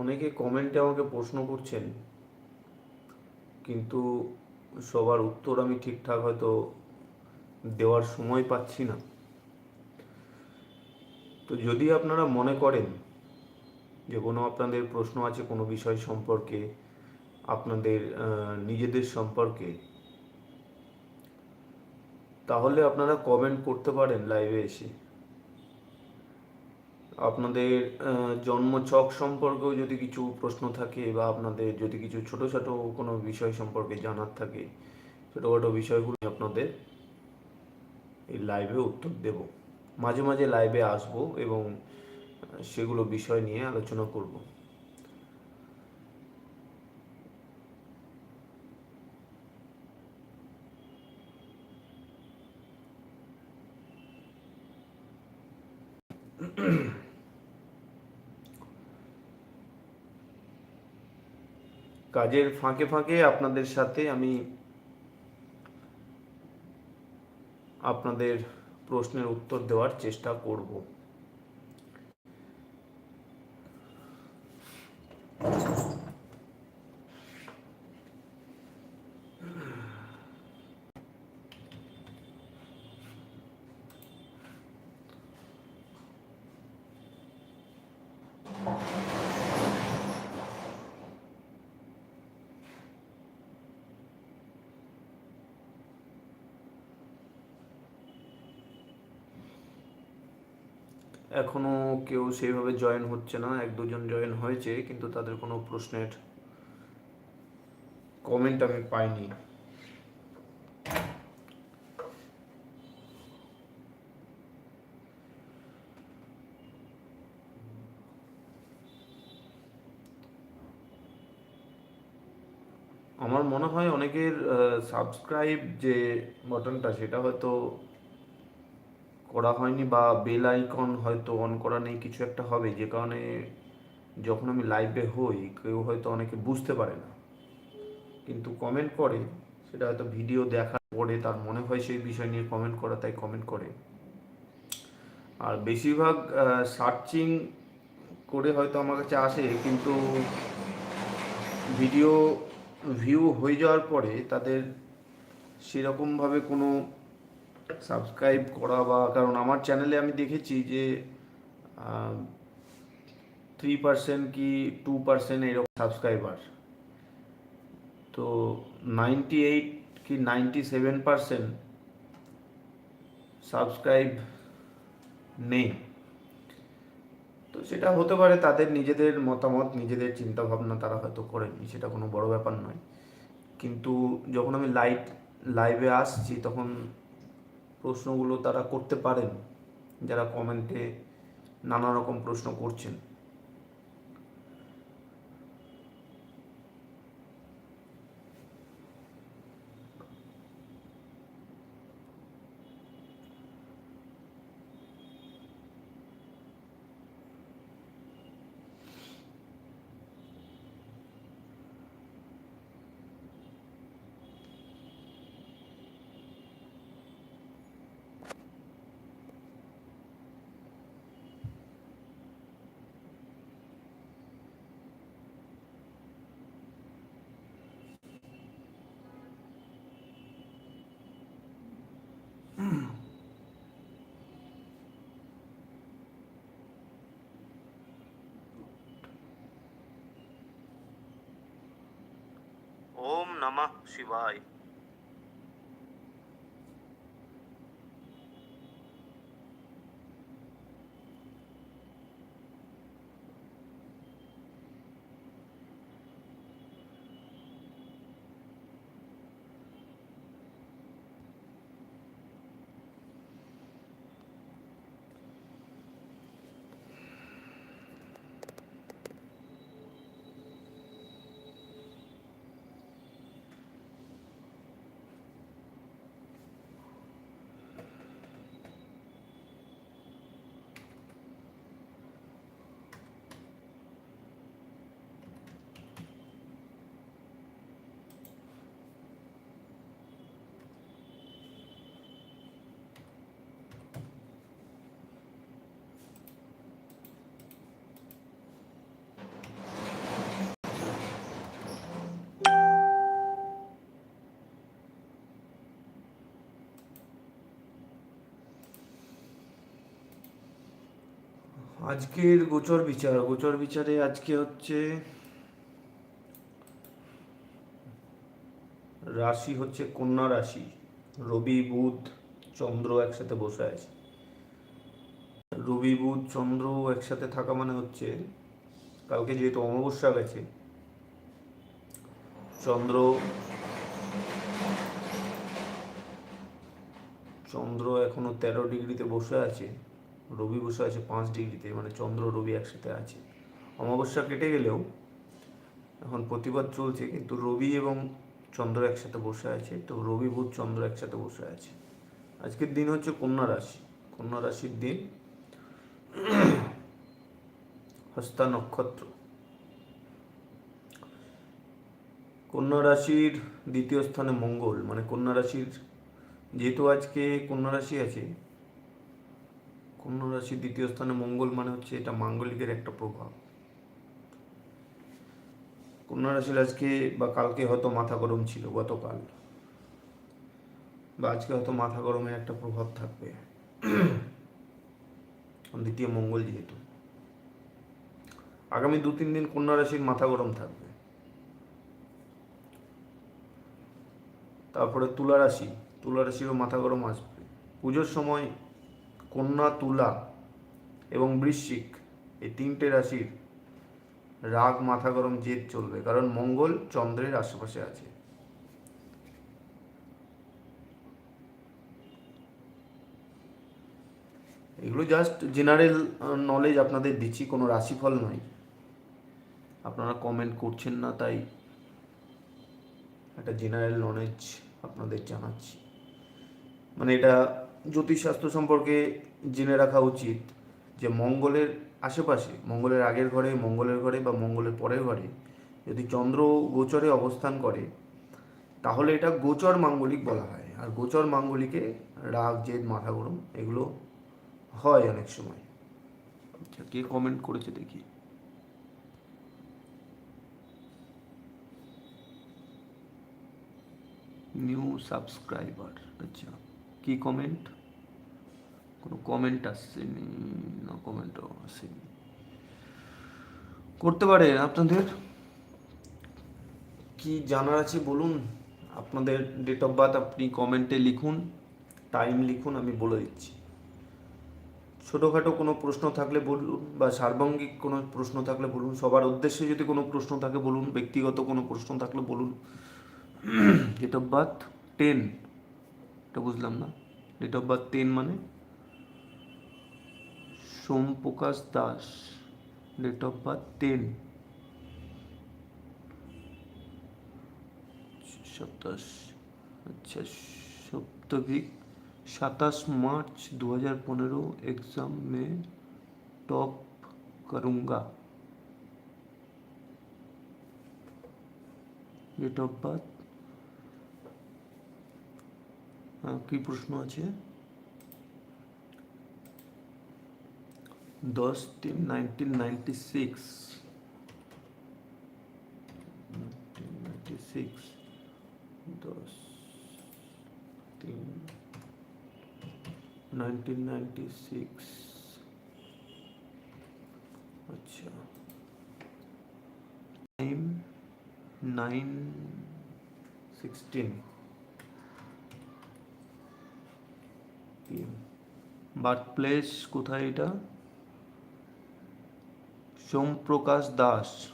অনেকে কমেন্টে আমাকে প্রশ্ন করছেন, কিন্তু সবার উত্তর আমি ঠিকঠাক হয়তো দেওয়ার সময় পাচ্ছি না। তো যদি আপনারা মনে করেন যে কোনো আপনাদের প্রশ্ন আছে কোনো বিষয় সম্পর্কে, আপনাদের নিজেদের সম্পর্কে, তাহলে আপনারা কমেন্ট করতে পারেন লাইভে এসে। আপনাদের জন্মছক সম্পর্কেও যদি কিছু প্রশ্ন থাকে বা আপনাদের যদি কিছু ছোট ছোট কোনো বিষয় সম্পর্কে জানার থাকে ছোটোখাটো বিষয়গুলো আপনাদের এই লাইভে উত্তর দেব। মাঝে মাঝে লাইভে আসব এবং সেগুলো বিষয় নিয়ে আলোচনা করব। কাজের ফাঁকে ফাঁকে আপনাদের সাথে আমি আপনাদের প্রশ্নের উত্তর দেওয়ার চেষ্টা করব। এখনও কেউ সেইভাবে জয়েন হচ্ছে না, এক দুজন জয়েন হয়েছে, কিন্তু তাদের কোনো প্রশ্নের কমেন্ট আমি পাইনি। আমার মনে হয় অনেকের সাবস্ক্রাইব যে বাটনটা সেটা হয়তো করা হয়নি বা বেল আইকন হয়তো অন করা নেই, কিছু একটা হবে। যে কারণে যখন আমি লাইভে হই, কেউ হয়তো অনেকে বুঝতে পারে না। কিন্তু কমেন্ট করে, সেটা হয়তো ভিডিও দেখার পরে তার মনে হয় সেই বিষয় নিয়ে কমেন্ট করা, তাই কমেন্ট করে। আর বেশিরভাগ সার্চিং করে হয়তো আমার কাছে আসে, কিন্তু ভিডিও ভিউ হয়ে যাওয়ার পরে তাদের সেরকমভাবে কোনো সাবস্ক্রাইব করা বা, কারণ আমার চ্যানেলে আমি দেখেছি যে থ্রি পার্সেন্ট কি টু পার্সেন্ট এরকম সাবস্ক্রাইবার তো নাইনটি এইট কি নাইনটি সেভেন পার্সেন্ট সাবস্ক্রাইব নেই। তো সেটা হতে পারে তাদের নিজেদের মতামত, নিজেদের চিন্তা ভাবনা তারা হয়তো করেনি সেটা কোনো বড় ব্যাপার নয়। কিন্তু যখন আমি লাইট লাইভে আসছি, তখন প্রশ্নগুলো তারা করতে পারেন যারা কমেন্টে নানা রকম প্রশ্ন করছেন। नमः शिवाय। আজকের গোচর বিচার, গোচর বিচারে আজকে হচ্ছে রাশি হচ্ছে কন্যা রাশি, রবি, বুধ, চন্দ্র একসাথে বসে আছে। রবি, বুধ, চন্দ্র একসাথে থাকা মানে হচ্ছে কালকে যেহেতু অমাবস্যা গেছে, চন্দ্র চন্দ্র এখনও তেরো ডিগ্রিতে বসে আছে। রবি বসে আছে পাঁচ ডিগ্রিতে মানে চন্দ্র রবি একসাথে আছে। অমাবস্যা কেটে গেলেও এখন প্রতিবাদ চলছে, কিন্তু রবি এবং চন্দ্র একসাথে বসে আছে, তো রবি বুধ, চন্দ্র একসাথে বসে আছে। আজকের দিন হচ্ছে কন্যা রাশি। কন্যা রাশির দিন হস্তা নক্ষত্র। কন্যা রাশির দ্বিতীয় স্থানে মঙ্গল মানে কন্যা রাশির, যেহেতু আজকে কন্যা রাশি আছে কন্যা রাশির দ্বিতীয় স্থানে মঙ্গল মানে হচ্ছে এটা মাঙ্গলিকের একটা প্রভাব। কন্যা রাশির আজকে বা কালকে হয়তো মাথা গরম ছিল গতকাল। বা আজকে হয়তো মাথা গরমের একটা প্রভাব থাকবে। দ্বিতীয় মঙ্গল যেহেতু। আগামী দু তিন দিন কন্যা রাশির মাথা গরম থাকবে। তারপরে তুলা রাশি তুলা রাশিরও মাথা গরম আসবে। পুজোর সময় কন্যা তুলা এবং বৃশ্চিক, এই তিনটে রাশির রাগ, মাথা গরম, জেদ চলবে, কারণ মঙ্গল চন্দ্রের আশেপাশে আছে। এগুলো জাস্ট জেনারেল নলেজ আপনাদের দিচ্ছি, কোনো রাশিফল নয়। আপনারা কমেন্ট করছেন না, তাই একটা জেনারেল নলেজ আপনাদের জানাচ্ছি। মানে এটা জ্যোতিষশাস্ত্র সম্পর্কে জেনে রাখা উচিত যে মঙ্গলের আশেপাশে, মঙ্গলের আগের ঘরে, মঙ্গলের ঘরে বা মঙ্গলের পরের ঘরে যদি চন্দ্র গোচরে অবস্থান করে, তাহলে এটা গোচর মাঙ্গলিক বলা হয়। আর গোচর মাঙ্গলিকে রাগ, জেদ, মাথা গরম এগুলো হয় অনেক সময়। আচ্ছা কে কমেন্ট করেছে দেখি। নিউ সাবস্ক্রাইবার আচ্ছা। কি কমেন্ট কোনো কমেন্ট আসছেনি না কমেন্টও আসেনি। করতে পারে আপনাদের। কি জানার আছে বলুন? আপনাদের ডেট অফ বার্থ আপনি কমেন্টে লিখুন টাইম লিখুন, আমি বলে দিচ্ছি। ছোটোখাটো কোনো প্রশ্ন থাকলে বলুন বা সার্বঙ্গিক কোনো প্রশ্ন থাকলে বলুন, সবার উদ্দেশ্যে যদি কোনো প্রশ্ন থাকে বলুন, ব্যক্তিগত কোনো প্রশ্ন থাকলে বলুন। ডেট অফ বার্থ টেন এটা বুঝলাম না ডেট অফ বার্থ টেন মানে Somprakash Das date of birth ten সাতাশ আচ্ছা সপ্তভিক সাতাশ मार्च 2015 एग्जाम में टॉप करूंगा ডেট অফ বার্থ কি প্রশ্ন আছে দশ তিন nineteen ninety six ninety six দশ তিন নাইনটিন নাইনটি সিক্স আচ্ছা time nine sixteen birth place কোথায় এটা? সোমপ্রকাশ দাস।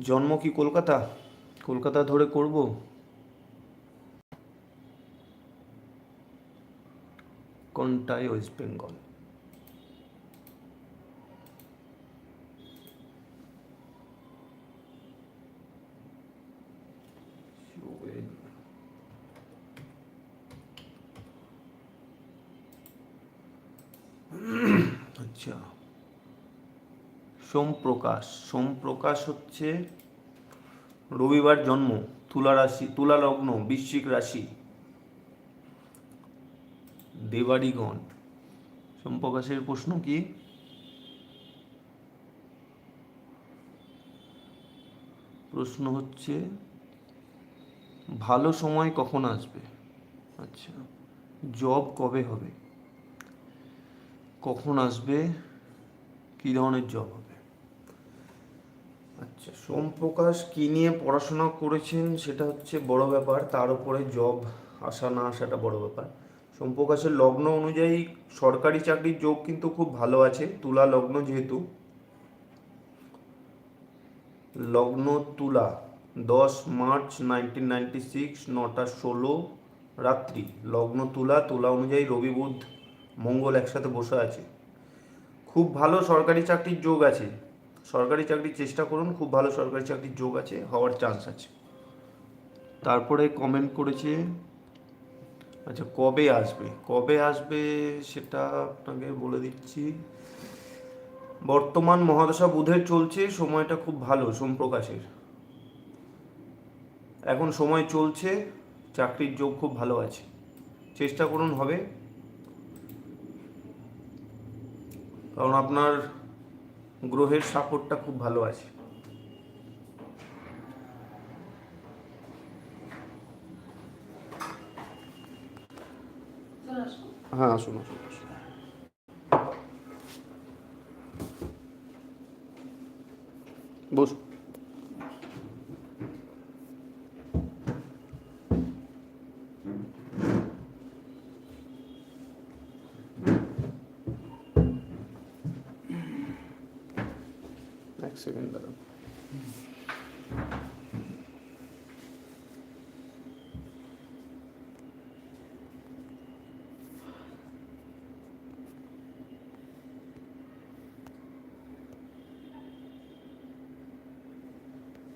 জন্ম কি কলকাতা? কলকাতা ধরে করব? কোনটাই ওয়েস্ট বেঙ্গল? আচ্ছা। সোমপ্রকাশ। সোমপ্রকাশ হচ্ছে রবিবার জন্ম, তুলা রাশি, তুলা লগ্ন, বৃশ্চিক রাশি। দেবাড়িগণ সোমপ্রকাশের প্রশ্ন কি? প্রশ্ন হচ্ছে ভালো সময় কখন আসবে? আচ্ছা জব কবে হবে? কখন আসবে? কী ধরনের জব হবে? আচ্ছা সোমপ্রকাশ কী নিয়ে পড়াশোনা করেছেন সেটা হচ্ছে বড় ব্যাপার, তার উপরে জব আসা না আসাটা বড় ব্যাপার। সোমপ্রকাশের লগ্ন অনুযায়ী সরকারি চাকরির যোগ কিন্তু খুব ভালো আছে, তুলা লগ্ন যেহেতু। লগ্ন তুলা। দশ মার্চ নাইনটিন নাইনটি সিক্স নটা ষোলো রাত্রি। লগ্ন তুলা তুলা অনুযায়ী রবি, বুধ, মঙ্গল একসাথে বসে আছে। খুব ভালো সরকারি চাকরির যোগ আছে। সরকারি চাকরির চেষ্টা করুন, খুব ভালো সরকারি চাকরির যোগ আছে, হওয়ার চান্স আছে। তারপরে কমেন্ট করেছে আচ্ছা কবে আসবে? কবে আসবে সেটা আপনাকে বলে দিচ্ছি। বর্তমান মহাদশা বুধের চলছে, সময়টা খুব ভালো, সোমপ্রকাশের। এখন সময় চলছে, চাকরির যোগ খুব ভালো আছে। চেষ্টা করুন, হবে। কারণ আপনার গ্রহের সাপোর্টটা খুব ভালো আছে। হ্যাঁ আসুন আসুন বসুন। एक सेकेंड लगा